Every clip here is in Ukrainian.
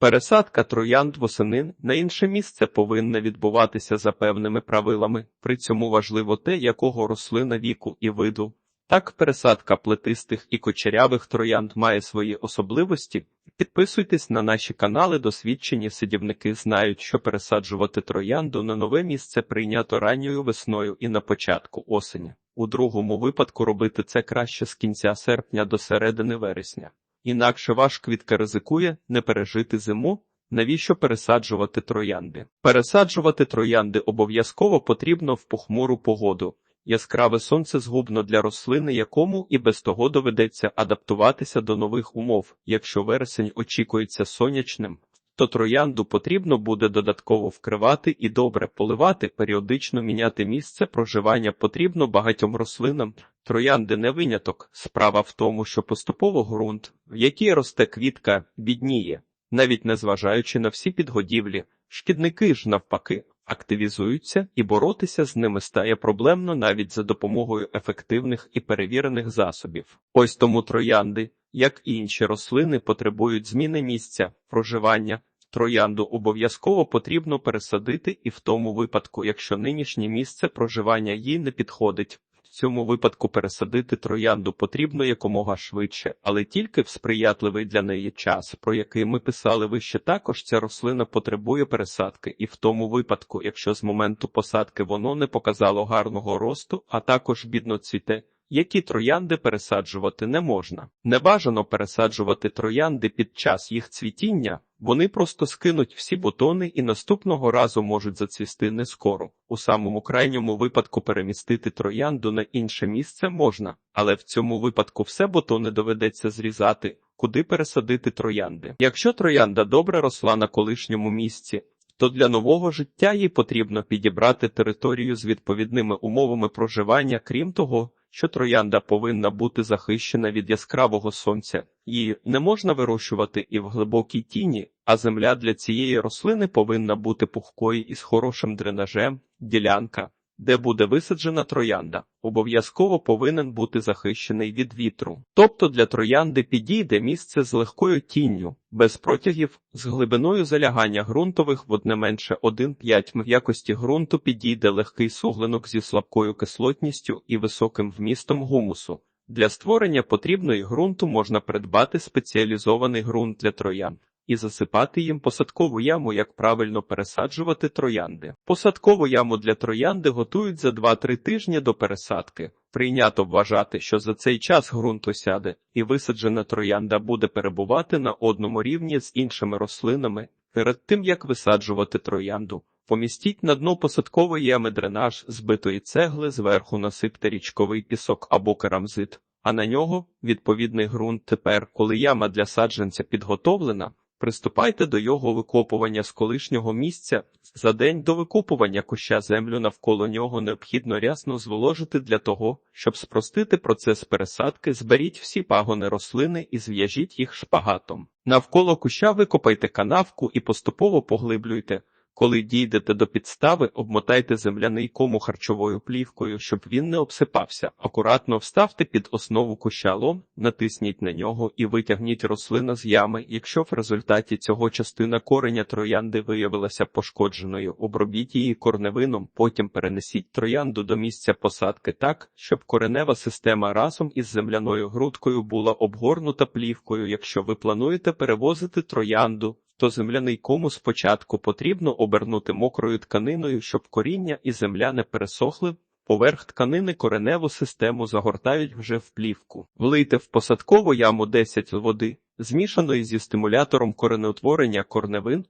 Пересадка троянд восени на інше місце повинна відбуватися за певними правилами. При цьому важливо те, якого рослина віку і виду. Так, пересадка плетистих і кочерявих троянд має свої особливості. Підписуйтесь на наші канали. Досвідчені сидівники знають, що пересаджувати троянду на нове місце прийнято ранньою весною і на початку осені. У другому випадку робити це краще з кінця серпня до середини вересня. Інакше ваш квітка ризикує не пережити зиму. Навіщо пересаджувати троянди? Пересаджувати троянди обов'язково потрібно в похмуру погоду. Яскраве сонце згубно для рослини, якому і без того доведеться адаптуватися до нових умов. Якщо вересень очікується сонячним, то троянду потрібно буде додатково вкривати і добре поливати, періодично міняти місце проживання потрібно багатьом рослинам. Троянди не виняток. Справа в тому, що поступово ґрунт, в який росте квітка, бідніє, навіть незважаючи на всі підгодівлі, шкідники ж навпаки. Активізуються і боротися з ними стає проблемно навіть за допомогою ефективних і перевірених засобів. Ось тому троянди, як і інші рослини, потребують зміни місця проживання. Троянду обов'язково потрібно пересадити і в тому випадку, якщо нинішнє місце проживання їй не підходить. В цьому випадку пересадити троянду потрібно якомога швидше, але тільки в сприятливий для неї час, про який ми писали вище. Також ця рослина потребує пересадки, і в тому випадку, якщо з моменту посадки воно не показало гарного росту, а також бідно цвіте. Які троянди пересаджувати не можна. Не бажано пересаджувати троянди під час їх цвітіння, вони просто скинуть всі бутони і наступного разу можуть зацвісти не скоро. У самому крайньому випадку перемістити троянду на інше місце можна, але в цьому випадку все бутони доведеться зрізати, куди пересадити троянди. Якщо троянда добре росла на колишньому місці, то для нового життя їй потрібно підібрати територію з відповідними умовами проживання, крім того що троянда повинна бути захищена від яскравого сонця, її не можна вирощувати і в глибокій тіні, а земля для цієї рослини повинна бути пухкою і з хорошим дренажем, ділянка де буде висаджена троянда, обов'язково повинен бути захищений від вітру. Тобто для троянди підійде місце з легкою тінню, без протягів, з глибиною залягання ґрунтових в одне менше 1,5 м в якості ґрунту підійде легкий суглинок зі слабкою кислотністю і високим вмістом гумусу. Для створення потрібної ґрунту можна придбати спеціалізований ґрунт для троянд і засипати їм посадкову яму, як правильно пересаджувати троянди. Посадкову яму для троянди готують за 2-3 тижні до пересадки. Прийнято вважати, що за цей час ґрунт осяде, і висаджена троянда буде перебувати на одному рівні з іншими рослинами. Перед тим як висаджувати троянду, помістіть на дно посадкової ями дренаж збитої цегли, зверху насипте річковий пісок або керамзит, а на нього відповідний ґрунт. Тепер, коли яма для саджанця підготовлена, Приступайте до його викопування з колишнього місця. За день до викопування куща землю навколо нього необхідно рясно зволожити для того, щоб спростити процес пересадки, зберіть всі пагони рослини і зв'яжіть їх шпагатом. Навколо куща викопайте канавку і поступово поглиблюйте. Коли дійдете до підстави, обмотайте земляний кому харчовою плівкою, щоб він не обсипався. Акуратно вставте під основу куща лом, натисніть на нього і витягніть рослина з ями. Якщо в результаті цього частина кореня троянди виявилася пошкодженою, обробіть її корневином, потім перенесіть троянду до місця посадки так, щоб коренева система разом із земляною грудкою була обгорнута плівкою. Якщо ви плануєте перевозити троянду, то земляний кому спочатку потрібно обернути мокрою тканиною, щоб коріння і земля не пересохли. Поверх тканини кореневу систему загортають вже в плівку. Влийте в посадкову яму 10 води, змішаної зі стимулятором коренеутворення корневин,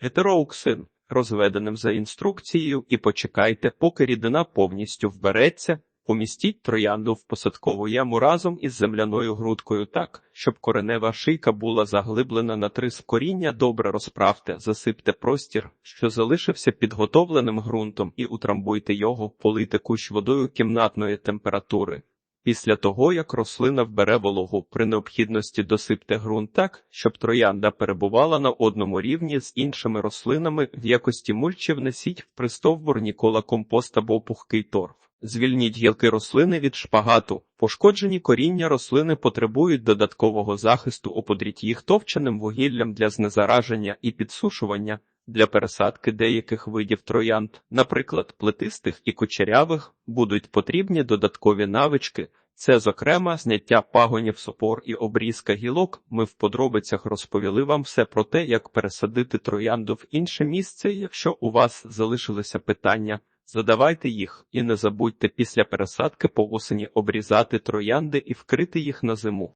гетероуксин, розведеним за інструкцією, і почекайте, поки рідина повністю вбереться. Помістіть троянду в посадкову яму разом із земляною грудкою так, щоб коренева шийка була заглиблена на трис коріння. Добре розправте, засипте простір, що залишився підготовленим ґрунтом, і утрамбуйте його, полийте кущ водою кімнатної температури. Після того, як рослина вбере вологу, при необхідності досипте ґрунт так, щоб троянда перебувала на одному рівні з іншими рослинами в якості мульчі внесіть в пристовбур нікола компост або пухкий торф. Звільніть гілки рослини від шпагату. Пошкоджені коріння рослини потребують додаткового захисту, оподріть їх товченим вугіллям для знезараження і підсушування. Для пересадки деяких видів троянд, наприклад, плетистих і кучерявих, будуть потрібні додаткові навички. Це, зокрема, зняття пагонів сопор і обрізка гілок. Ми в подробицях розповіли вам все про те, як пересадити троянду в інше місце. Якщо у вас залишилися питання, задавайте їх і не забудьте після пересадки по осені обрізати троянди і вкрити їх на зиму.